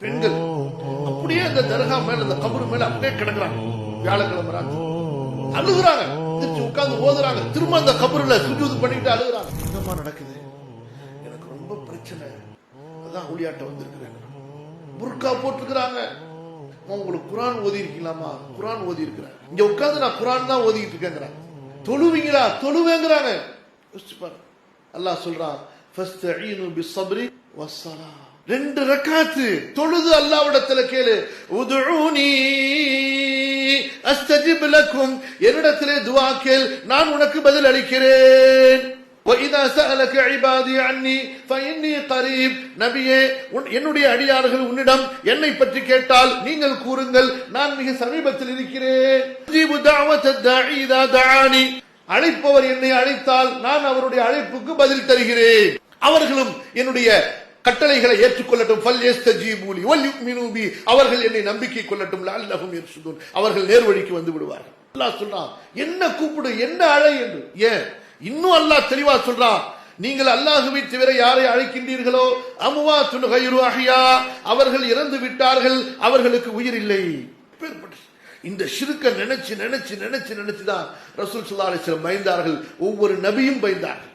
பெண்கள். அப்படியே அந்த தர்கா மேல அந்த கபரு மேல அப்படியே கிடக்குறாங்க. வியாழக்கிழமை ராத்திரி. அழுகுறாங்க உட்கார்ந்து ஓதுறாங்க. திரும்ப அந்த கபருல சுஜூது பண்ணிட்டு அழுகுறாங்க. என்னமா நடக்குது. எனக்கு ரொம்ப பிரச்சனை. அதான் ஒளியாட்ட வந்திருக்கிறேன். புர்கா போட்டிருக்கிறாங்க. உங்களுக்கு குரான் ஓதி இருக்கீங்களாமா குரான் ஓதி இருக்கிறேன் இங்க உட்கார்ந்து நான் குரான் தான் ஓதிட்டு இருக்கேங்கிறேன் தொழுவீங்களா? தொழுவேங்கிறாங்க. யோசிச்சு பாரு அல்லாஹ் சொல்றான் ஃபஸ்தஈனு சபரி வஸ்ஸலா ரெண்டு ரக்காத்து தொழுது அல்லாஹ்விடத்துல கேளு உதுஊனி அஸ்தஜிப் லக்கும் என்னிடத்திலே துஆ கேள் நான் உனக்கு பதில் அளிக்கிறேன் وَإِذَا سَأَلَكَ عِبَادِي عَنِّي فَإِنِّي قَرِيبٌ நபியே உன் என்னுடைய அடியார்கள் உன்னிடம் என்னை பற்றி கேட்டால் நீங்கள் கூறுங்கள் நான் மிக சமீபத்தில் இருக்கிறேன் أُجِيبُ دَعْوَةَ الدَّاعِي إِذَا دَعَانِي அழைப்பவர் என்னை அழைத்தால் நான் அவருடைய அழைப்புக்கு பதில் தருகிறேன் அவர்களும் என்னுடைய கட்டளைகளை ஏற்றுக்கொள்ளட்டும். ஃபல் யஸ்தஜீபூலி வல் யுமினூ அவர்கள் என்னை நம்பிக்கை கொள்ளட்டும். லஅல்லஹும் யர்ஷுதூன். அவர்கள் நேர்வழிக்கு வந்து விடுவார்கள். அல்லாஹ் சொல்றான் என்ன கூப்பிடு என்ன அழை? என்று. ஏன்? இன்னும் அல்லாஹ் தெளிவா சொல்றான். நீங்கள் அல்லாஹுவை தவிர யாரை அழைக்கின்றீர்களோ அமுவா துணுகையுரு அஹியா. அவர்கள் இறந்து விட்டார்கள். அவர்களுக்கு உயிர் இல்லை. இந்த சிறுக்க நினைச்சு நினைச்சு நினைச்சு நினைச்சுதான் ரசூல் சுல்லா அலிஸ்லம் பயந்தார்கள். ஒவ்வொரு நபியும் பயந்தார்கள்.